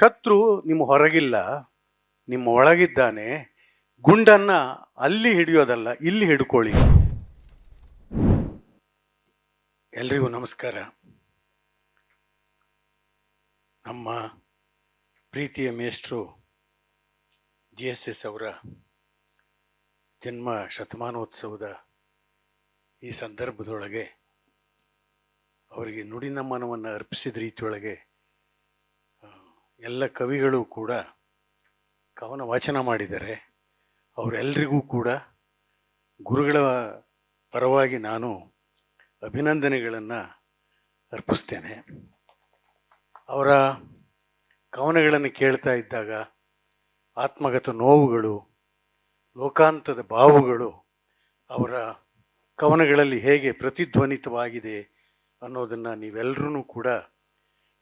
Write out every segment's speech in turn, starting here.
ಶತ್ರು ನಿಮ್ಮ ಹೊರಗಿಲ್ಲ, ನಿಮ್ಮ ಒಳಗಿದ್ದಾನೆ, ಗುಂಡನ್ನ ಅಲ್ಲಿ ಹಿಡಿಯೋದಲ್ಲ, ಇಲ್ಲಿ ಹಿಡ್ಕೊಳ್ಳಿ. ಎಲ್ರಿಗೂ ನಮಸ್ಕಾರ. ನಮ್ಮ ಪ್ರೀತಿಯ ಮೇಷ್ಟ್ರು ಜಿ ಎಸ್ ಎಸ್ ಅವರ ಜನ್ಮ ಶತಮಾನೋತ್ಸವದ ಈ ಸಂದರ್ಭದೊಳಗೆ ಅವರಿಗೆ ನುಡಿ ನಮನವನ್ನು ಅರ್ಪಿಸಿದ ರೀತಿಯೊಳಗೆ ಎಲ್ಲ ಕವಿಗಳು ಕೂಡ ಕವನ ವಾಚನ ಮಾಡಿದ್ದಾರೆ ಅವರೆಲ್ಲರಿಗೂ ಕೂಡ ಗುರುಗಳ ಪರವಾಗಿ ನಾನು ಅಭಿನಂದನೆಗಳನ್ನು ಅರ್ಪಿಸ್ತೇನೆ. ಅವರ ಕವನಗಳನ್ನು ಕೇಳ್ತಾ ಇದ್ದಾಗ ಆತ್ಮಗತ ನೋವುಗಳು, ಲೋಕಾಂತದ ಬಾವುಗಳು ಅವರ ಕವನಗಳಲ್ಲಿ ಹೇಗೆ ಪ್ರತಿಧ್ವನಿತವಾಗಿದೆ ಅನ್ನೋದನ್ನು ನೀವೆಲ್ಲರೂ ಕೂಡ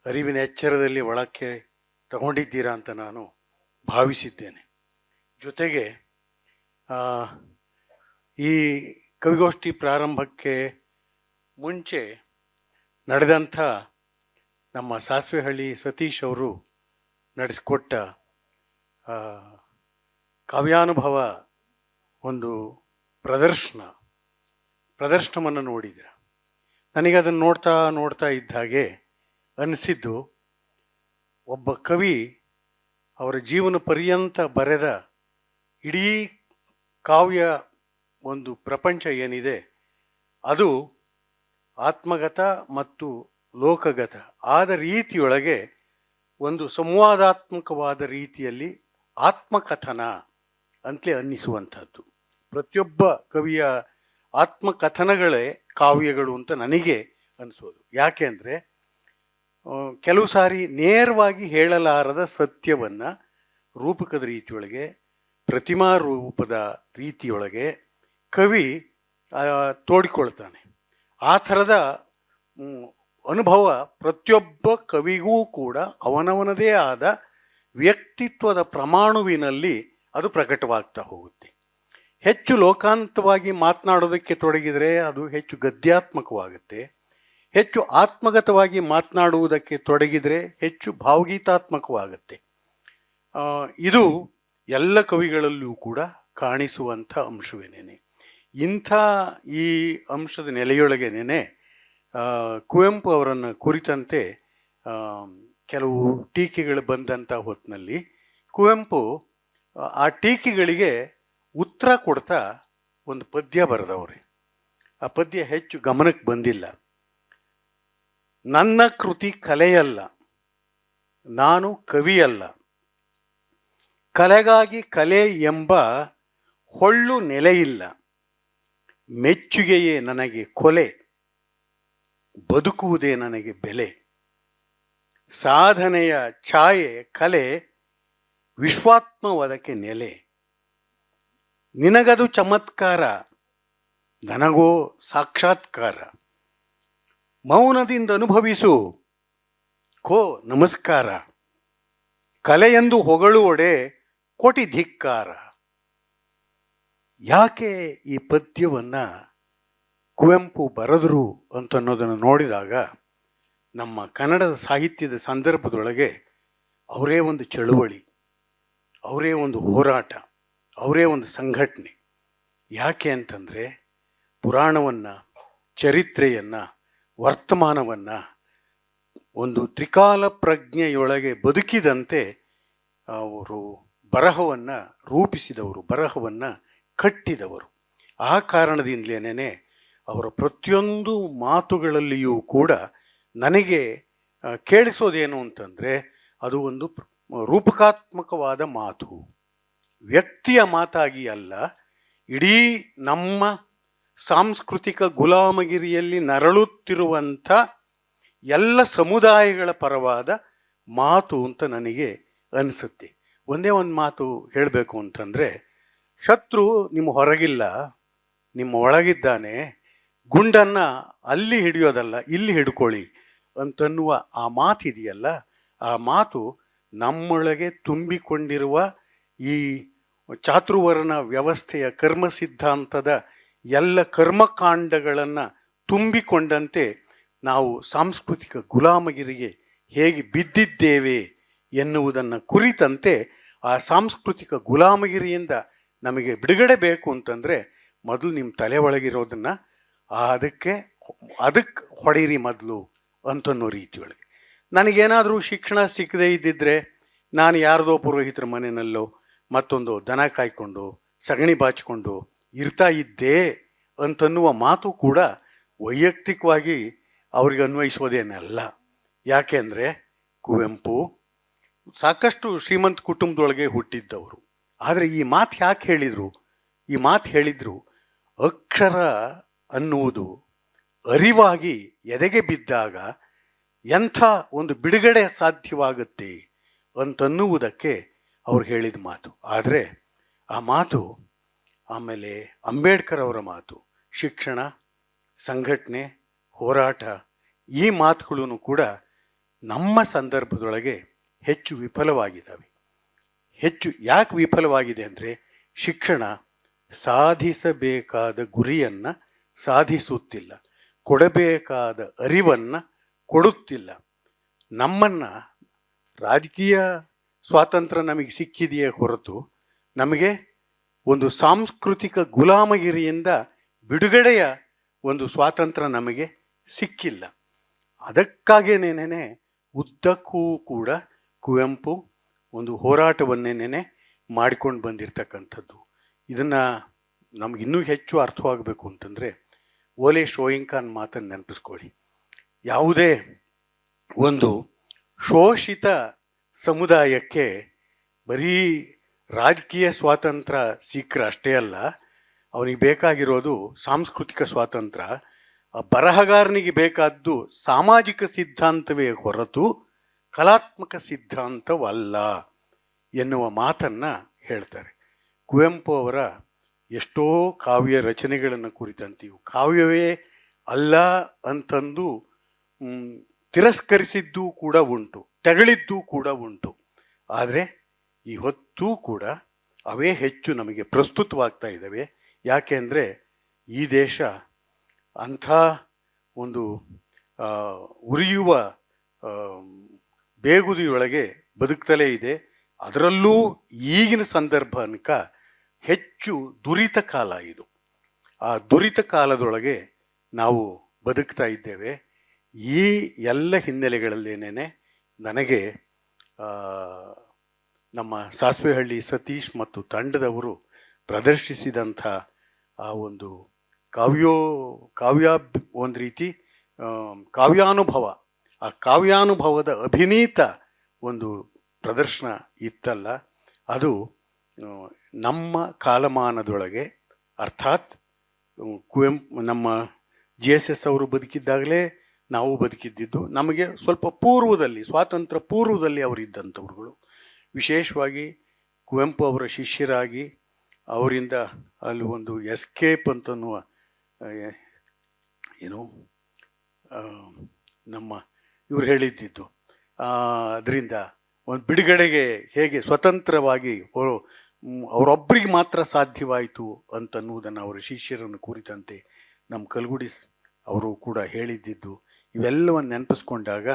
ಅರಿವಿನ ಎಚ್ಚರದಲ್ಲಿ ಒಳಕ್ಕೆ ತಗೊಂಡಿದ್ದೀರಾ ಅಂತ ನಾನು ಭಾವಿಸಿದ್ದೇನೆ. ಜೊತೆಗೆ ಈ ಕವಿಗೋಷ್ಠಿ ಪ್ರಾರಂಭಕ್ಕೆ ಮುಂಚೆ ನಡೆದಂಥ ನಮ್ಮ ಸಾಸಿವೆಹಳ್ಳಿ ಸತೀಶ್ ಅವರು ನಡೆಸಿಕೊಟ್ಟ ಕಾವ್ಯಾನುಭವ ಒಂದು ಪ್ರದರ್ಶನ, ಪ್ರದರ್ಶನವನ್ನು ನೋಡಿದೆ. ನನಗೆ ಅದನ್ನು ನೋಡ್ತಾ ನೋಡ್ತಾ ಇದ್ದ ಹಾಗೆ ಅನಿಸಿದ್ದು ಒಬ್ಬ ಕವಿ ಅವರ ಜೀವನ ಪರ್ಯಂತ ಬರೆದ ಇಡೀ ಕಾವ್ಯ ಒಂದು ಪ್ರಪಂಚ ಏನಿದೆ, ಅದು ಆತ್ಮಗತ ಮತ್ತು ಲೋಕಗತ. ಆದ ರೀತಿಯೊಳಗೆ ಒಂದು ಸಂವಾದಾತ್ಮಕವಾದ ರೀತಿಯಲ್ಲಿ ಆತ್ಮಕಥನ ಅಂತಲೇ ಅನ್ನಿಸುವಂಥದ್ದು. ಪ್ರತಿಯೊಬ್ಬ ಕವಿಯ ಆತ್ಮಕಥನಗಳೇ ಕಾವ್ಯಗಳು ಅಂತ ನನಗೆ ಅನಿಸೋದು. ಯಾಕೆ ಅಂದರೆ ಕೆಲವು ಸಾರಿ ನೇರವಾಗಿ ಹೇಳಲಾರದ ಸತ್ಯವನ್ನು ರೂಪಕದ ರೀತಿಯೊಳಗೆ, ಪ್ರತಿಮಾ ರೂಪದ ರೀತಿಯೊಳಗೆ ಕವಿ ತೋಡಿಕೊಳ್ತಾನೆ. ಆ ಥರದ ಅನುಭವ ಪ್ರತಿಯೊಬ್ಬ ಕವಿಗೂ ಕೂಡ ಅವನವನದೇ ಆದ ವ್ಯಕ್ತಿತ್ವದ ಪ್ರಮಾಣುವಿನಲ್ಲಿ ಅದು ಪ್ರಕಟವಾಗ್ತಾ ಹೋಗುತ್ತೆ. ಹೆಚ್ಚು ಲೋಕಾಂತವಾಗಿ ಮಾತನಾಡೋದಕ್ಕೆ ತೊಡಗಿದರೆ ಅದು ಹೆಚ್ಚು ಗದ್ಯಾತ್ಮಕವಾಗುತ್ತೆ. ಹೆಚ್ಚು ಆತ್ಮಗತವಾಗಿ ಮಾತನಾಡುವುದಕ್ಕೆ ತೊಡಗಿದರೆ ಹೆಚ್ಚು ಭಾವಗೀತಾತ್ಮಕವಾಗುತ್ತೆ. ಇದು ಎಲ್ಲ ಕವಿಗಳಲ್ಲೂ ಕೂಡ ಕಾಣಿಸುವಂಥ ಅಂಶವೇನೇನೆ. ಇಂಥ ಈ ಅಂಶದ ನೆಲೆಯೊಳಗೇನೆ ಕುವೆಂಪು ಅವರನ್ನು ಕುರಿತಂತೆ ಕೆಲವು ಟೀಕೆಗಳು ಬಂದಂಥ ಹೊತ್ತಿನಲ್ಲಿ ಕುವೆಂಪು, ಆ ಟೀಕೆಗಳಿಗೆ ಉತ್ತರ ಕೊಡ್ತಾ ಒಂದು ಪದ್ಯ ಬರೆದವ್ರೆ. ಆ ಪದ್ಯ ಹೆಚ್ಚು ಗಮನಕ್ಕೆ ಬಂದಿಲ್ಲ. ನನ್ನ ಕೃತಿ ಕಲೆಯಲ್ಲ, ನಾನು ಕವಿಯಲ್ಲ. ಕಲೆಗಾಗಿ ಕಲೆ ಎಂಬ ಹೊಳ್ಳು ನೆಲೆಯಿಲ್ಲ. ಮೆಚ್ಚುಗೆಯೇ ನನಗೆ ಕೊಲೆ, ಬದುಕುವುದೇ ನನಗೆ ಬೆಲೆ. ಸಾಧನೆಯ ಛಾಯೆ ಕಲೆ, ವಿಶ್ವಾತ್ಮವದಕ್ಕೆ ನೆಲೆ. ನಿನಗದು ಚಮತ್ಕಾರ, ನನಗೋ ಸಾಕ್ಷಾತ್ಕಾರ. ಮೌನದಿಂದ ಅನುಭವಿಸು. ಕೋ ನಮಸ್ಕಾರ. ಕಲೆಯೆಂದು ಹೊಗಳುವಡೆ ಕೋಟಿ ಧಿಕ್ಕಾರ. ಯಾಕೆ ಈ ಪದ್ಯವನ್ನು ಕುವೆಂಪು ಬರೆದರು ಅಂತ ಅನ್ನೋದನ್ನು ನೋಡಿದಾಗ ನಮ್ಮ ಕನ್ನಡದ ಸಾಹಿತ್ಯದ ಸಂದರ್ಭದೊಳಗೆ ಅವರೇ ಒಂದು ಚಳುವಳಿ, ಅವರೇ ಒಂದು ಹೋರಾಟ, ಅವರೇ ಒಂದು ಸಂಘಟನೆ. ಯಾಕೆ ಅಂತಂದರೆ ಪುರಾಣವನ್ನು, ಚರಿತ್ರೆಯನ್ನು ವರ್ತಮಾನವನ್ನು ಒಂದು ತ್ರಿಕಾಲ ಪ್ರಜ್ಞೆಯೊಳಗೆ ಬದುಕಿದಂತೆ ಅವರು ಬರಹವನ್ನು ರೂಪಿಸಿದವರು, ಬರಹವನ್ನು ಕಟ್ಟಿದವರು. ಆ ಕಾರಣದಿಂದಲೇನೆ ಅವರ ಪ್ರತಿಯೊಂದು ಮಾತುಗಳಲ್ಲಿಯೂ ಕೂಡ ನನಗೆ ಕೇಳಿಸೋದೇನು ಅಂತಂದರೆ ಅದು ಒಂದು ರೂಪಕಾತ್ಮಕವಾದ ಮಾತು. ವ್ಯಕ್ತಿಯ ಮಾತಾಗಿ ಅಲ್ಲ, ಇಡೀ ನಮ್ಮ ಸಾಂಸ್ಕೃತಿಕ ಗುಲಾಮಗಿರಿಯಲ್ಲಿ ನರಳುತ್ತಿರುವಂಥ ಎಲ್ಲ ಸಮುದಾಯಗಳ ಪರವಾದ ಮಾತು ಅಂತ ನನಗೆ ಅನಿಸುತ್ತೆ. ಒಂದೇ ಒಂದು ಮಾತು ಹೇಳಬೇಕು ಅಂತಂದರೆ, ಶತ್ರು ನಿಮ್ಮ ಹೊರಗಿಲ್ಲ, ನಿಮ್ಮ ಒಳಗಿದ್ದಾನೆ, ಗುಂಡನ್ನು ಅಲ್ಲಿ ಹಿಡಿಯೋದಲ್ಲ, ಇಲ್ಲಿ ಹಿಡ್ಕೊಳ್ಳಿ ಅಂತನ್ನುವ ಆ ಮಾತಿದೆಯಲ್ಲ, ಆ ಮಾತು ನಮ್ಮೊಳಗೆ ತುಂಬಿಕೊಂಡಿರುವ ಈ ಚಾತುರ್ವರ್ಣ ವ್ಯವಸ್ಥೆಯ ಕರ್ಮ ಸಿದ್ಧಾಂತದ ಎಲ್ಲ ಕರ್ಮಕಾಂಡಗಳನ್ನು ತುಂಬಿಕೊಂಡಂತೆ ನಾವು ಸಾಂಸ್ಕೃತಿಕ ಗುಲಾಮಗಿರಿಗೆ ಹೇಗೆ ಬಿದ್ದಿದ್ದೇವೆ ಎನ್ನುವುದನ್ನು ಕುರಿತಂತೆ ಆ ಸಾಂಸ್ಕೃತಿಕ ಗುಲಾಮಗಿರಿಯಿಂದ ನಮಗೆ ಬಿಡುಗಡೆ ಬೇಕು ಅಂತಂದರೆ ಮೊದಲು ನಿಮ್ಮ ತಲೆ ಒಳಗಿರೋದನ್ನು ಅದಕ್ಕೆ ಅದಕ್ಕೆ ಹೊಡೀರಿ ಮೊದಲು ಅಂತನ್ನೋ ರೀತಿಯೊಳಗೆ ನನಗೇನಾದರೂ ಶಿಕ್ಷಣ ಸಿಕ್ಕದೇ ಇದ್ದಿದ್ದರೆ ನಾನು ಯಾರದೋ ಪುರೋಹಿತರ ಮನೆಯಲ್ಲೋ ಮತ್ತೊಂದು ದನ ಕಾಯ್ಕೊಂಡು, ಸಗಣಿ ಬಾಚಿಕೊಂಡು ಇರ್ತಾ ಇದ್ದೆ ಅಂತನ್ನುವ ಮಾತು ಕೂಡ ವೈಯಕ್ತಿಕವಾಗಿ ಅವ್ರಿಗೆ ಅನ್ವಯಿಸೋದೇನಲ್ಲ. ಯಾಕೆಂದರೆ ಕುವೆಂಪು ಸಾಕಷ್ಟು ಶ್ರೀಮಂತ ಕುಟುಂಬದೊಳಗೆ ಹುಟ್ಟಿದ್ದವರು. ಆದರೆ ಈ ಮಾತು ಯಾಕೆ ಹೇಳಿದರು? ಈ ಮಾತು ಹೇಳಿದರು ಅಕ್ಷರ ಅನ್ನುವುದು ಅರಿವಾಗಿ ಎದೆಗೆ ಬಿದ್ದಾಗ ಎಂಥ ಒಂದು ಬಿಡುಗಡೆ ಸಾಧ್ಯವಾಗುತ್ತೆ ಅಂತನ್ನುವುದಕ್ಕೆ ಅವ್ರು ಹೇಳಿದ ಮಾತು. ಆದರೆ ಆ ಮಾತು ಆಮೇಲೆ ಅಂಬೇಡ್ಕರ್ ಅವರ ಮಾತು, ಶಿಕ್ಷಣ, ಸಂಘಟನೆ, ಹೋರಾಟ, ಈ ಮಾತುಗಳೂ ಕೂಡ ನಮ್ಮ ಸಂದರ್ಭದೊಳಗೆ ಹೆಚ್ಚು ವಿಫಲವಾಗಿದ್ದಾವೆ ಹೆಚ್ಚು ಯಾಕೆ ವಿಫಲವಾಗಿದೆ ಅಂದರೆ ಶಿಕ್ಷಣ ಸಾಧಿಸಬೇಕಾದ ಗುರಿಯನ್ನು ಸಾಧಿಸುತ್ತಿಲ್ಲ, ಕೊಡಬೇಕಾದ ಅರಿವನ್ನು ಕೊಡುತ್ತಿಲ್ಲ. ನಮ್ಮನ್ನು ರಾಜಕೀಯ ಸ್ವಾತಂತ್ರ್ಯ ನಮಗೆ ಸಿಕ್ಕಿದೆಯೇ ಹೊರತು ನಮಗೆ ಒಂದು ಸಾಂಸ್ಕೃತಿಕ ಗುಲಾಮಗಿರಿಯಿಂದ ಬಿಡುಗಡೆಯ ಒಂದು ಸ್ವಾತಂತ್ರ್ಯ ನಮಗೆ ಸಿಕ್ಕಿಲ್ಲ. ಅದಕ್ಕಾಗೇನೇನೇ ಉದ್ದಕ್ಕೂ ಕೂಡ ಕುವೆಂಪು ಒಂದು ಹೋರಾಟವನ್ನೇನೇ ಮಾಡಿಕೊಂಡು ಬಂದಿರತಕ್ಕಂಥದ್ದು. ಇದನ್ನು ನಮ್ಗೆ ಇನ್ನೂ ಹೆಚ್ಚು ಅರ್ಥವಾಗಬೇಕು ಅಂತಂದರೆ ಓಲೆ ಶೋಯಿಂಕಾನ್ ಮಾತನ್ನು ನೆನಪಿಸ್ಕೊಳ್ಳಿ. ಯಾವುದೇ ಒಂದು ಶೋಷಿತ ಸಮುದಾಯಕ್ಕೆ ಬರೀ ರಾಜಕೀಯ ಸ್ವಾತಂತ್ರ್ಯ ಸಿಕ್ಕರೆ ಅಷ್ಟೇ ಅಲ್ಲ, ಅವನಿಗೆ ಬೇಕಾಗಿರೋದು ಸಾಂಸ್ಕೃತಿಕ ಸ್ವಾತಂತ್ರ್ಯ. ಆ ಬರಹಗಾರನಿಗೆ ಬೇಕಾದ್ದು ಸಾಮಾಜಿಕ ಸಿದ್ಧಾಂತವೇ ಹೊರತು ಕಲಾತ್ಮಕ ಸಿದ್ಧಾಂತವಲ್ಲ ಎನ್ನುವ ಮಾತನ್ನು ಹೇಳ್ತಾರೆ. ಕುವೆಂಪು ಅವರ ಎಷ್ಟೋ ಕಾವ್ಯ ರಚನೆಗಳನ್ನು ಕುರಿತಂತೆ ಕಾವ್ಯವೇ ಅಲ್ಲ ಅಂತಂದು ತಿರಸ್ಕರಿಸಿದ್ದೂ ಕೂಡ ಉಂಟು, ತೆಗಳಿದ್ದೂ ಕೂಡ ಉಂಟು. ಆದರೆ ಈ ಹೊತ್ತೂ ಕೂಡ ಅವೇ ಹೆಚ್ಚು ನಮಗೆ ಪ್ರಸ್ತುತವಾಗ್ತಾ ಇದ್ದಾವೆ. ಯಾಕೆ ಅಂದರೆ ಈ ದೇಶ ಅಂಥ ಒಂದು ಉರಿಯುವ ಬೇಗುದಿಯೊಳಗೆ ಬದುಕ್ತಲೇ ಇದೆ. ಅದರಲ್ಲೂ ಈಗಿನ ಸಂದರ್ಭ ಅನ್ಕ ಹೆಚ್ಚು ದುರಿತ ಕಾಲ ಇದು. ಆ ದುರಿತ ಕಾಲದೊಳಗೆ ನಾವು ಬದುಕ್ತಾ ಇದ್ದೇವೆ. ಈ ಎಲ್ಲ ಹಿನ್ನೆಲೆಗಳಲ್ಲೇನೇ ನನಗೆ ನಮ್ಮ ಸಾಸ್ವೆಹಳ್ಳಿ ಸತೀಶ್ ಮತ್ತು ತಂಡದವರು ಪ್ರದರ್ಶಿಸಿದಂಥ ಆ ಒಂದು ಕಾವ್ಯೋ, ಕಾವ್ಯ ಒಂದು ರೀತಿ ಕಾವ್ಯಾನುಭವ. ಆ ಕಾವ್ಯಾನುಭವದ ಅಭಿನೀತ ಒಂದು ಪ್ರದರ್ಶನ ಇತ್ತಲ್ಲ, ಅದು ನಮ್ಮ ಕಾಲಮಾನದೊಳಗೆ, ಅರ್ಥಾತ್ ಕುವೆಂಪು, ನಮ್ಮ ಜಿ ಎಸ್ ಎಸ್ ಅವರು ಬದುಕಿದ್ದಾಗಲೇ ನಾವು ಬದುಕಿದ್ದಿದ್ದು ನಮಗೆ ಸ್ವಲ್ಪ ಪೂರ್ವದಲ್ಲಿ, ಸ್ವಾತಂತ್ರ್ಯ ಪೂರ್ವದಲ್ಲಿ ಅವರಿದ್ದಂಥವ್ರುಗಳು. ವಿಶೇಷವಾಗಿ ಕುವೆಂಪು ಅವರ ಶಿಷ್ಯರಾಗಿ ಅವರಿಂದ ಅಲ್ಲಿ ಒಂದು ಎಸ್ಕೇಪ್ ಅಂತನ್ನುವ ಏನು ನಮ್ಮ ಇವ್ರು ಹೇಳಿದ್ದಿದ್ದು. ಅದರಿಂದ ಒಂದು ಬಿಡುಗಡೆಗೆ ಹೇಗೆ ಸ್ವತಂತ್ರವಾಗಿ ಅವರೊಬ್ಬರಿಗೆ ಮಾತ್ರ ಸಾಧ್ಯವಾಯಿತು ಅಂತನ್ನುವುದನ್ನು ಅವರ ಶಿಷ್ಯರನ್ನು ಕುರಿತಂತೆ ನಮ್ಮ ಕಲ್ಗುಡಿ ಅವರು ಕೂಡ ಹೇಳಿದ್ದಿದ್ದು. ಇವೆಲ್ಲವನ್ನು ನೆನಪಿಸ್ಕೊಂಡಾಗ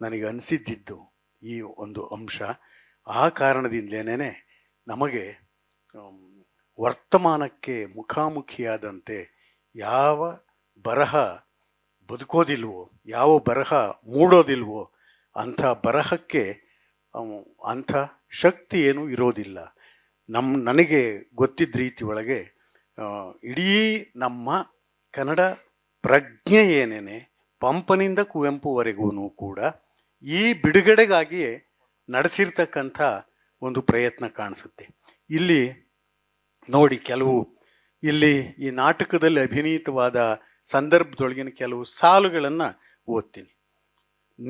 ನನಗೆ ಅನಿಸಿದ್ದಿದ್ದು ಈ ಒಂದು ಅಂಶ. ಆ ಕಾರಣದಿಂದಲೇ ನಮಗೆ ವರ್ತಮಾನಕ್ಕೆ ಮುಖಾಮುಖಿಯಾದಂತೆ ಯಾವ ಬರಹ ಬದುಕೋದಿಲ್ವೋ, ಯಾವ ಬರಹ ಮೂಡೋದಿಲ್ವೋ, ಅಂಥ ಬರಹಕ್ಕೆ ಅಂಥ ಶಕ್ತಿ ಏನೂ ಇರೋದಿಲ್ಲ. ನಮ್ಮ ನನಗೆ ಗೊತ್ತಿದ್ದ ರೀತಿ ಒಳಗೆ ಇಡೀ ನಮ್ಮ ಕನ್ನಡ ಪ್ರಜ್ಞೆ ಏನೇನೆ, ಪಂಪನಿಂದ ಕುವೆಂಪುವರೆಗೂ ಕೂಡ ಈ ಬಿಡುಗಡೆಗಾಗಿಯೇ ನಡೆಸಿರ್ತಕ್ಕಂಥ ಒಂದು ಪ್ರಯತ್ನ ಕಾಣಿಸುತ್ತೆ. ಇಲ್ಲಿ ನೋಡಿ ಕೆಲವು, ಇಲ್ಲಿ ಈ ನಾಟಕದಲ್ಲಿ ಅಭಿನೀತವಾದ ಸಂದರ್ಭದೊಳಗಿನ ಕೆಲವು ಸಾಲುಗಳನ್ನು ಓದ್ತೀನಿ.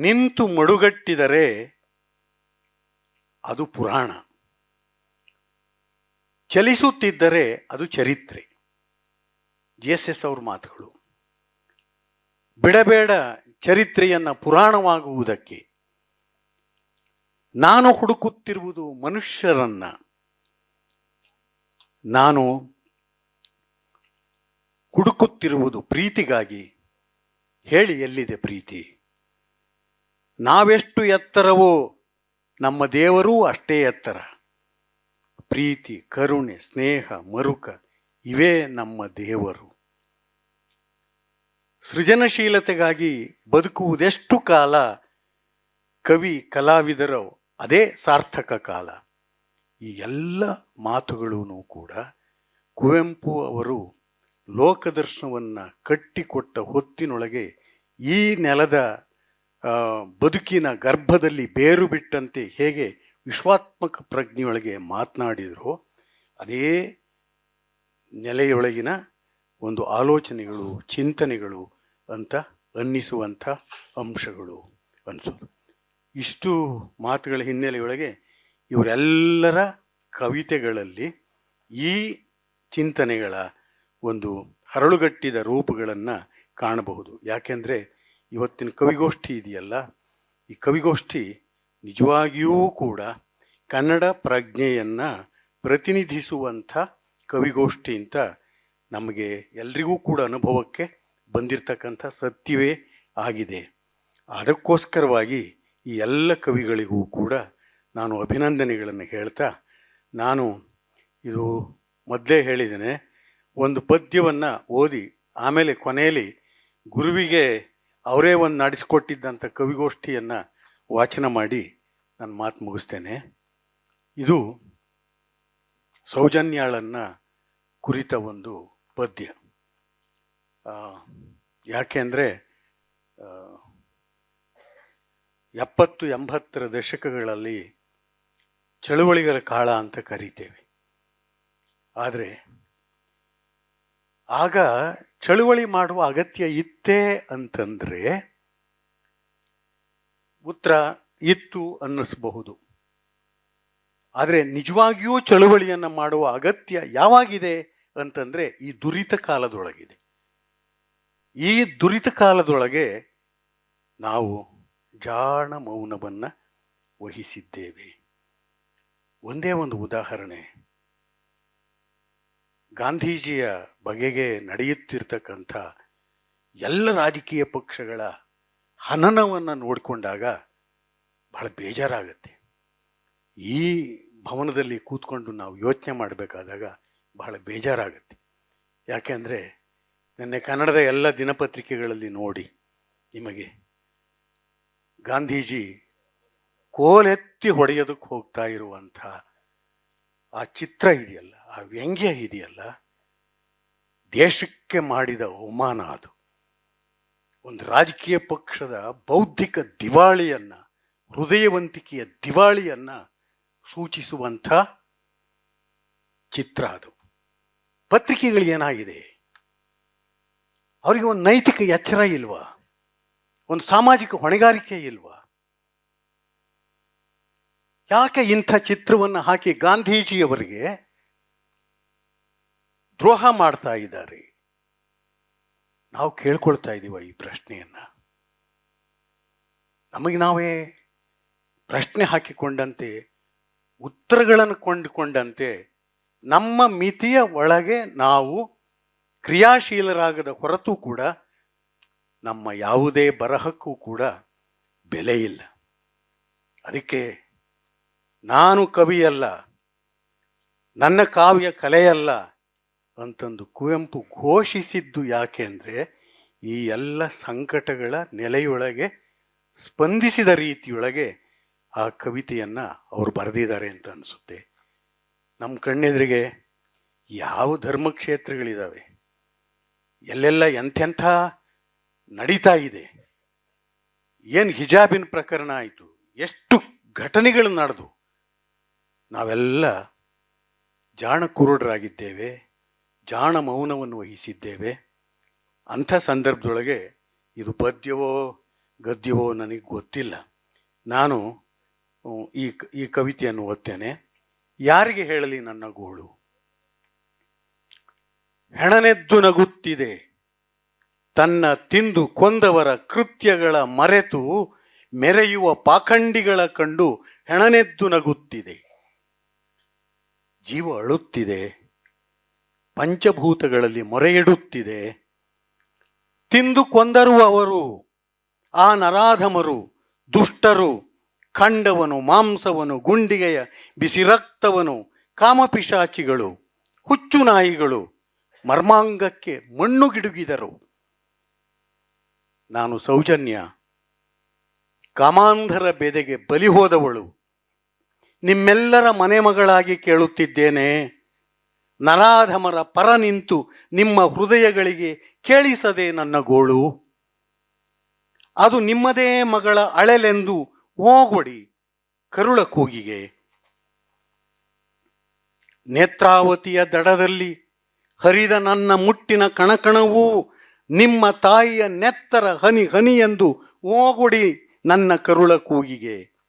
ನಿಂತು ಮಡುಗಟ್ಟಿದರೆ ಅದು ಪುರಾಣ. ಚಲಿಸುತ್ತಿದ್ದರೆ ಅದು ಚರಿತ್ರೆ. ಜಿ ಎಸ್ ಎಸ್ ಅವ್ರ ಮಾತುಗಳು. ಬಿಡಬೇಡ ಚರಿತ್ರೆಯನ್ನು ಪುರಾಣವಾಗುವುದಕ್ಕೆ. ನಾನು ಹುಡುಕುತ್ತಿರುವುದು ಮನುಷ್ಯರನ್ನ. ನಾನು ಹುಡುಕುತ್ತಿರುವುದು ಪ್ರೀತಿಗಾಗಿ. ಹೇಳಿ ಎಲ್ಲಿದೆ ಪ್ರೀತಿ? ನಾವೆಷ್ಟು ಎತ್ತರವೋ ನಮ್ಮ ದೇವರೂ ಅಷ್ಟೇ ಎತ್ತರ. ಪ್ರೀತಿ, ಕರುಣೆ, ಸ್ನೇಹ, ಮರುಕ ಇವೇ ನಮ್ಮ ದೇವರು. ಸೃಜನಶೀಲತೆಗಾಗಿ ಬದುಕುವುದೆಷ್ಟು ಕಾಲ ಕವಿ, ಕಲಾವಿದರು ಅದೇ ಸಾರ್ಥಕ ಕಾಲ. ಈ ಎಲ್ಲ ಮಾತುಗಳೂ ಕೂಡ ಕುವೆಂಪು ಅವರು ಲೋಕದರ್ಶನವನ್ನು ಕಟ್ಟಿಕೊಟ್ಟ ಹೊತ್ತಿನೊಳಗೆ ಈ ನೆಲದ ಬದುಕಿನ ಗರ್ಭದಲ್ಲಿ ಬೇರು ಬಿಟ್ಟಂತೆ ಹೇಗೆ ವಿಶ್ವಾತ್ಮಕ ಪ್ರಜ್ಞೆಯೊಳಗೆ ಮಾತನಾಡಿದರೋ, ಅದೇ ನೆಲೆಯೊಳಗಿನ ಒಂದು ಆಲೋಚನೆಗಳು, ಚಿಂತನೆಗಳು ಅಂತ ಅನ್ನಿಸುವಂಥ ಅಂಶಗಳು ಅನಿಸೋದು ಇಷ್ಟು ಮಾತುಗಳ ಹಿನ್ನೆಲೆಯೊಳಗೆ ಇವರೆಲ್ಲರ ಕವಿತೆಗಳಲ್ಲಿ ಈ ಚಿಂತನೆಗಳ ಒಂದು ಹರಳುಗಟ್ಟಿದ ರೂಪಗಳನ್ನು ಕಾಣಬಹುದು. ಯಾಕೆಂದರೆ ಇವತ್ತಿನ ಕವಿಗೋಷ್ಠಿ ಇದೆಯಲ್ಲ, ಈ ಕವಿಗೋಷ್ಠಿ ನಿಜವಾಗಿಯೂ ಕೂಡ ಕನ್ನಡ ಪ್ರಜ್ಞೆಯನ್ನು ಪ್ರತಿನಿಧಿಸುವಂಥ ಕವಿಗೋಷ್ಠಿ ಅಂತ ನಮಗೆ ಎಲ್ರಿಗೂ ಕೂಡ ಅನುಭವಕ್ಕೆ ಬಂದಿರತಕ್ಕಂಥ ಸತ್ಯವೇ ಆಗಿದೆ. ಅದಕ್ಕೋಸ್ಕರವಾಗಿ ಈ ಎಲ್ಲ ಕವಿಗಳಿಗೂ ಕೂಡ ನಾನು ಅಭಿನಂದನೆಗಳನ್ನು ಹೇಳ್ತಾ ನಾನು ಇದು ಮೊದಲೇ ಹೇಳಿದ್ದೇನೆ ಒಂದು ಪದ್ಯವನ್ನು ಓದಿ ಆಮೇಲೆ ಕೊನೆಯಲ್ಲಿ ಗುರುವಿಗೆ ಅವರೇ ಒಂದು ನಡೆಸಿಕೊಟ್ಟಿದ್ದಂಥ ಕವಿಗೋಷ್ಠಿಯನ್ನು ವಾಚನ ಮಾಡಿ ನಾನು ಮಾತು ಮುಗಿಸ್ತೇನೆ. ಇದು ಸೌಜನ್ಯಾಳನ್ನು ಕುರಿತ ಒಂದು ಪದ್ಯ. ಆ, ಯಾಕೆ ಅಂದರೆ ಎಪ್ಪತ್ತು ಎಂಬತ್ತರ ದಶಕಗಳಲ್ಲಿ ಚಳುವಳಿಗರ ಕಾಳ ಅಂತ ಕರೀತೇವೆ. ಆದರೆ ಆಗ ಚಳುವಳಿ ಮಾಡುವ ಅಗತ್ಯ ಇತ್ತೇ ಅಂತಂದರೆ ಉತ್ತರ ಇತ್ತು ಅನ್ನಿಸಬಹುದು. ಆದರೆ ನಿಜವಾಗಿಯೂ ಚಳುವಳಿಯನ್ನು ಮಾಡುವ ಅಗತ್ಯ ಯಾವಾಗಿದೆ ಅಂತಂದರೆ ಈ ದುರಿತ ಕಾಲದೊಳಗಿದೆ. ಈ ದುರಿತ ಕಾಲದೊಳಗೆ ನಾವು ಜಾಣ ಮೌನವನ್ನು ವಹಿಸಿದ್ದೇವೆ. ಒಂದೇ ಒಂದು ಉದಾಹರಣೆ. ಗಾಂಧೀಜಿಯ ಬಗೆಗೆ ನಡೆಯುತ್ತಿರ್ತಕ್ಕಂಥ ಎಲ್ಲ ರಾಜಕೀಯ ಪಕ್ಷಗಳ ಹನನವನ್ನು ನೋಡಿಕೊಂಡಾಗ ಬಹಳ ಬೇಜಾರಾಗತ್ತೆ. ಈ ಭವನದಲ್ಲಿ ಕೂತ್ಕೊಂಡು ನಾವು ಯೋಚನೆ ಮಾಡಬೇಕಾದಾಗ ಬಹಳ ಬೇಜಾರಾಗತ್ತೆ. ಯಾಕೆಂದರೆ, ನಿನ್ನೆ ಕನ್ನಡದ ಎಲ್ಲ ದಿನಪತ್ರಿಕೆಗಳಲ್ಲಿ ನೋಡಿ ನಿಮಗೆ ಗಾಂಧೀಜಿ ಕೋಲೆತ್ತಿ ಹೊಡೆಯೋದಕ್ಕೆ ಹೋಗ್ತಾ ಇರುವಂಥ ಆ ಚಿತ್ರ ಇದೆಯಲ್ಲ, ಆ ವ್ಯಂಗ್ಯ ಇದೆಯಲ್ಲ, ದೇಶಕ್ಕೆ ಮಾಡಿದ ಅವಮಾನ ಅದು. ಒಂದು ರಾಜಕೀಯ ಪಕ್ಷದ ಬೌದ್ಧಿಕ ದಿವಾಳಿಯನ್ನು, ಹೃದಯವಂತಿಕೆಯ ದಿವಾಳಿಯನ್ನು ಸೂಚಿಸುವಂಥ ಚಿತ್ರ ಅದು. ಪತ್ರಿಕೆಗಳು ಏನಾಗಿದೆ? ಅವರಿಗೆ ಒಂದು ನೈತಿಕ ಎಚ್ಚರ ಇಲ್ವಾ? ಒಂದು ಸಾಮಾಜಿಕ ಹೊಣೆಗಾರಿಕೆ ಇಲ್ವಾ? ಯಾಕೆ ಇಂಥ ಚಿತ್ರವನ್ನು ಹಾಕಿ ಗಾಂಧೀಜಿಯವರಿಗೆ ದ್ರೋಹ ಮಾಡ್ತಾ ಇದ್ದಾರೆ? ನಾವು ಕೇಳ್ಕೊಳ್ತಾ ಇದ್ದೀವ ಈ ಪ್ರಶ್ನೆಯನ್ನು. ನಮಗೆ ನಾವೇ ಪ್ರಶ್ನೆ ಹಾಕಿಕೊಂಡಂತೆ, ಉತ್ತರಗಳನ್ನು ಕೊಂಡುಕೊಂಡಂತೆ, ನಮ್ಮ ಮಿತಿಯ ಒಳಗೆ ನಾವು ಕ್ರಿಯಾಶೀಲರಾಗದ ಹೊರತು ಕೂಡ ನಮ್ಮ ಯಾವುದೇ ಬರಹಕ್ಕೂ ಕೂಡ ಬೆಲೆ ಇಲ್ಲ. ಅದಕ್ಕೆ ನಾನು ಕವಿಯಲ್ಲ, ನನ್ನ ಕಾವ್ಯ ಕಲೆಯಲ್ಲ ಅಂತಂದು ಕುವೆಂಪು ಘೋಷಿಸಿದ್ದು ಯಾಕೆ ಅಂದರೆ ಈ ಎಲ್ಲ ಸಂಕಟಗಳ ನೆಲೆಯೊಳಗೆ ಸ್ಪಂದಿಸಿದ ರೀತಿಯೊಳಗೆ ಆ ಕವಿತೆಯನ್ನು ಅವರು ಬರೆದಿದ್ದಾರೆ ಅಂತ ಅನಿಸುತ್ತೆ. ನಮ್ಮ ಕಣ್ಣೆದುರಿಗೆ ಯಾವ ಧರ್ಮಕ್ಷೇತ್ರಗಳಿದ್ದಾವೆ ಎಲ್ಲೆಲ್ಲ ಎಂಥೆಂಥ ನಡೀತಾ ಇದೆ. ಏನು ಹಿಜಾಬಿನ ಪ್ರಕರಣ ಆಯಿತು? ಎಷ್ಟು ಘಟನೆಗಳು ನಡೆದು? ನಾವೆಲ್ಲ ಜಾಣ ಕುರುಡರಾಗಿದ್ದೇವೆ ಜಾಣ ಮೌನವನ್ನು ವಹಿಸಿದ್ದೇವೆ. ಅಂಥ ಸಂದರ್ಭದೊಳಗೆ ಇದು ಪದ್ಯವೋ ಗದ್ಯವೋ ನನಗೆ ಗೊತ್ತಿಲ್ಲ. ನಾನು ಈ ಈ ಕವಿತೆಯನ್ನು ಓದ್ತೇನೆ. ಯಾರಿಗೆ ಹೇಳಲಿ ನನ್ನ ಗೋಳು? ಹೆಣನೆದ್ದು ನಗುತ್ತಿದೆ. ತನ್ನ ತಿಂದು ಕೊಂದವರ ಕೃತ್ಯಗಳ ಮರೆತು ಮೆರೆಯುವ ಪಾಖಂಡಿಗಳ ಕಂಡು ಹೆಣನೆದ್ದು ನಗುತ್ತಿದೆ. ಜೀವ ಅಳುತ್ತಿದೆ. ಪಂಚಭೂತಗಳಲ್ಲಿ ಮೊರೆಯಿಡುತ್ತಿದೆ. ತಿಂದು ಕೊಂದರು ಅವರು. ಆ ನರಾಧಮರು, ದುಷ್ಟರು, ಖಂಡವನು, ಮಾಂಸವನು, ಗುಂಡಿಗೆಯ ಬಿಸಿ ರಕ್ತವನು ಕಾಮಪಿಶಾಚಿಗಳು ಹುಚ್ಚು ನಾಯಿಗಳು ಮರ್ಮಾಂಗಕ್ಕೆ ಮಣ್ಣು ಗಿಡುಗಿದರು. ನಾನು ಸೌಜನ್ಯ. ಕಾಮಾಂಧರ ಬೆದೆಗೆ ಬಲಿ ಹೋದವಳು. ನಿಮ್ಮೆಲ್ಲರ ಮನೆ ಮಗಳಾಗಿ ಕೇಳುತ್ತಿದ್ದೇನೆ. ನರಾಧಮರ ಪರ ನಿಂತು ನಿಮ್ಮ ಹೃದಯಗಳಿಗೆ ಕೇಳಿಸದೆ ನನ್ನ ಗೋಳು. ಅದು ನಿಮ್ಮದೇ ಮಗಳ ಅಳೆಲೆಂದು ಹೋಗೊಡಿ, ಕರುಳ ಕೂಗಿಗೆ. ನೇತ್ರಾವತಿಯ ದಡದಲ್ಲಿ ಹರಿದ ನನ್ನ ಮುಟ್ಟಿನ ಕಣಕಣವೂ ನಿಮ್ಮ ತಾಯಿಯ ನೆತ್ತರ ಹನಿ ಹನಿ ಎಂದು ಓಗುಡಿ ನನ್ನ ಕರುಳ ಕೂಗಿಗೆ.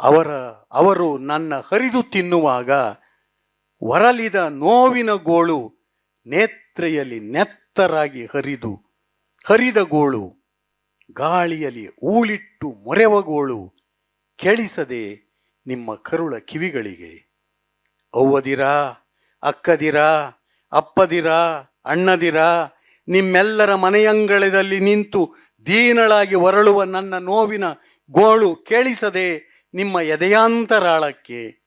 ಅವರ, ಅವರು ನನ್ನ ಹರಿದು ತಿನ್ನುವಾಗ ವರಲಿದ ನೋವಿನ ಗೋಳು ನೇತ್ರೆಯಲ್ಲಿ ನೆತ್ತರಾಗಿ ಹರಿದು, ಹರಿದ ಗೋಳು ಗಾಳಿಯಲ್ಲಿ ಊಳಿಟ್ಟು ಮೊರೆವ ಗೋಳು ಕೇಳಿಸದೆ ನಿಮ್ಮ ಕರುಳ ಕಿವಿಗಳಿಗೆ. ಅವ್ವದಿರಾ, ಅಕ್ಕದಿರಾ, ಅಪ್ಪದಿರಾ, ಅಣ್ಣದಿರ ನಿಮ್ಮೆಲ್ಲರ ಮನೆಯಂಗಳದಲ್ಲಿ ನಿಂತು ದೀನಳಾಗಿ ಹೊರಳುವ ನನ್ನ ನೋವಿನ ಗೋಳು ಕೇಳಿಸದೆ ನಿಮ್ಮ ಎದೆಯಾಂತರಾಳಕ್ಕೆ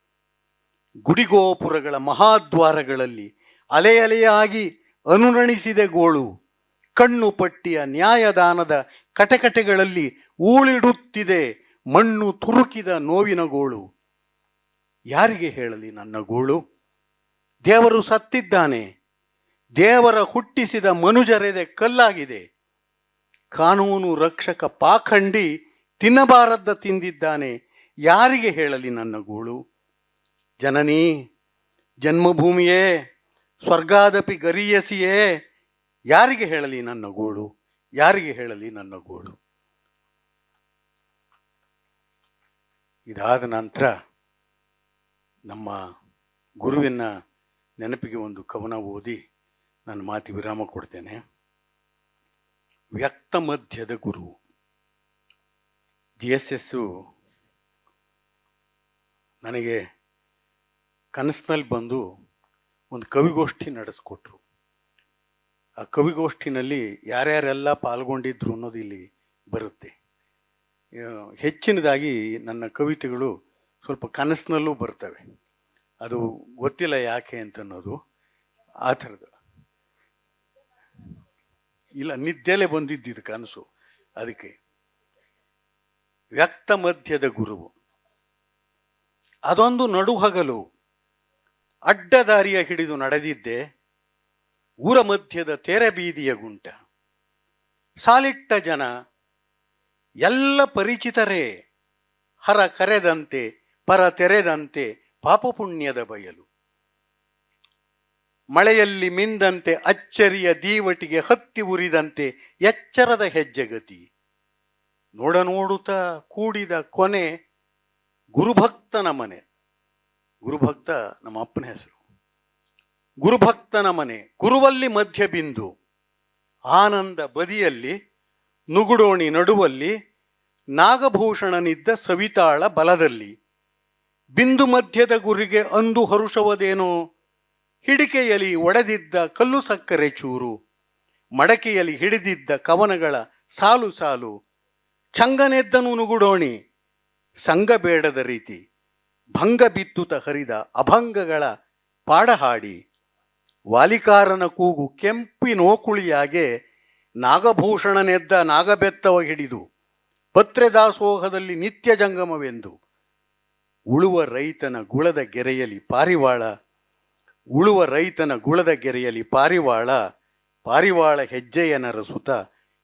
ಗುಡಿಗೋಪುರಗಳ ಮಹಾದ್ವಾರಗಳಲ್ಲಿ ಅಲೆ ಅಲೆಯಾಗಿ ಅನುರಣಿಸಿದೆ ಗೋಳು ಕಣ್ಣು ಪಟ್ಟಿಯ ನ್ಯಾಯದಾನದ ಕಟಕಟೆಗಳಲ್ಲಿ ಊಳಿಡುತ್ತಿದೆ ಮಣ್ಣು ತುರುಕಿದ ನೋವಿನ ಗೋಳು. ಯಾರಿಗೆ ಹೇಳಲಿ ನನ್ನ ಗೋಳು? ದೇವರು ಸತ್ತಿದ್ದಾನೆ. ದೇವರ ಹುಟ್ಟಿಸಿದ ಮನುಜರೆದೆ ಕಲ್ಲಾಗಿದೆ. ಕಾನೂನು ರಕ್ಷಕ ಪಾಖಂಡಿ ತಿನ್ನಬಾರದ್ದ ತಿಂದಿದ್ದಾನೆ. ಯಾರಿಗೆ ಹೇಳಲಿ ನನ್ನ ಗೋಳು? ಜನನಿ, ಜನ್ಮಭೂಮಿಯೇ, ಸ್ವರ್ಗಾದಪಿ ಗರಿಯಸಿಯೇ, ಯಾರಿಗೆ ಹೇಳಲಿ ನನ್ನ ಗೋಳು? ಯಾರಿಗೆ ಹೇಳಲಿ ನನ್ನ ಗೋಳು? ಇದಾದ ನಂತರ ನಮ್ಮ ಗುರುವಿನ ನೆನಪಿಗೆ ಒಂದು ಕವನ ಓದಿ ನನ್ನ ಮಾತಿ ವಿರಾಮ ಕೊಡ್ತೇನೆ. ವ್ಯಕ್ತ ಮಧ್ಯದ ಗುರು ಜಿ ಎಸ್ ಎಸ್ಸು ನನಗೆ ಕನಸಿನಲ್ಲಿ ಬಂದು ಒಂದು ಕವಿಗೋಷ್ಠಿ ನಡೆಸ್ಕೊಟ್ರು. ಆ ಕವಿಗೋಷ್ಠಿನಲ್ಲಿ ಯಾರ್ಯಾರೆಲ್ಲ ಪಾಲ್ಗೊಂಡಿದ್ರು ಅನ್ನೋದು ಇಲ್ಲಿ ಬರುತ್ತೆ. ಹೆಚ್ಚಿನದಾಗಿ ನನ್ನ ಕವಿತೆಗಳು ಸ್ವಲ್ಪ ಕನಸಿನಲ್ಲೂ ಬರ್ತವೆ. ಅದು ಗೊತ್ತಿಲ್ಲ ಯಾಕೆ ಅಂತ ಅನ್ನೋದು ಆ ಥರದ್ದು ಇಲ್ಲ, ನಿದ್ದೆಲೆ ಬಂದಿದ್ದಿದ್ದು ಕನಸು. ಅದಕ್ಕೆ ವ್ಯಕ್ತ ಮಧ್ಯದ ಗುರುವು. ಅದೊಂದು ನಡುಹಗಲು. ಅಡ್ಡದಾರಿಯ ಹಿಡಿದು ನಡೆದಿದ್ದೆ. ಊರ ಮಧ್ಯದ ತೆರೆ ಬೀದಿಯ ಗುಂಟ. ಸಾಲಿಟ್ಟ ಜನ ಎಲ್ಲ ಪರಿಚಿತರೇ. ಹರ ಕರೆದಂತೆ, ಪರ ತೆರೆದಂತೆ, ಪಾಪಪುಣ್ಯದ ಬಯಲು. ಮಳೆಯಲ್ಲಿ ಮಿಂದಂತೆ ಅಚ್ಚರಿಯ ದೀವಟಿಗೆ ಹತ್ತಿ ಉರಿದಂತೆ ಎಚ್ಚರದ ಹೆಜ್ಜೆಗತಿ. ನೋಡ ನೋಡುತ್ತಾ ಕೂಡಿದ ಕೊನೆ ಗುರುಭಕ್ತನ ಮನೆ. ಗುರುಭಕ್ತ ನಮ್ಮ ಅಪ್ಪನ ಹೆಸರು. ಗುರುಭಕ್ತನ ಮನೆ, ಗುರುವಲ್ಲಿ ಮಧ್ಯ ಬಿಂದು. ಆನಂದ ಬದಿಯಲ್ಲಿ, ನುಗುಡೋಣಿ ನಡುವಲ್ಲಿ, ನಾಗಭೂಷಣನಿದ್ದ ಸವಿತಾಳ ಬಲದಲ್ಲಿ. ಬಿಂದು ಮಧ್ಯದ ಗುರಿಗೆ ಅಂದು ಹರುಷವದೇನೋ? ಹಿಡಿಕೆಯಲ್ಲಿ ಒಡೆದಿದ್ದ ಕಲ್ಲು ಸಕ್ಕರೆ ಚೂರು, ಮಡಕೆಯಲ್ಲಿ ಹಿಡಿದಿದ್ದ ಕವನಗಳ ಸಾಲು ಸಾಲು, ಚಂಗನೆದ್ದನು ನುಗುಡೋಣಿ ಸಂಗ ಬೇಡದ ರೀತಿ, ಭಂಗ ಬಿತ್ತುತ ಹರಿದ ಅಭಂಗಗಳ ಪಾಡಹಾಡಿ ವಾಲಿಕಾರನ ಕೂಗು ಕೆಂಪಿ ನೋಕುಳಿಯಾಗೆ ನಾಗಭೂಷಣನೆದ್ದ ನಾಗಬೆತ್ತವ ಹಿಡಿದು ಪತ್ರೆದಾಸೋಹದಲ್ಲಿ ನಿತ್ಯ ಜಂಗಮವೆಂದು, ಉಳುವ ರೈತನ ಗುಳದ ಗೆರೆಯಲ್ಲಿ ಪಾರಿವಾಳ ಉಳುವ ರೈತನ ಗುಳದ ಗೆರೆಯಲ್ಲಿ ಪಾರಿವಾಳ ಪಾರಿವಾಳ ಹೆಜ್ಜೆಯನರ ಸುತ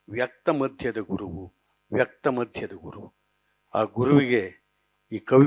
ವ್ಯಕ್ತ ಮಧ್ಯದ ಗುರುವು, ವ್ಯಕ್ತ ಮಧ್ಯದ ಗುರು. ಆ ಗುರುವಿಗೆ ಈ ಕವಿ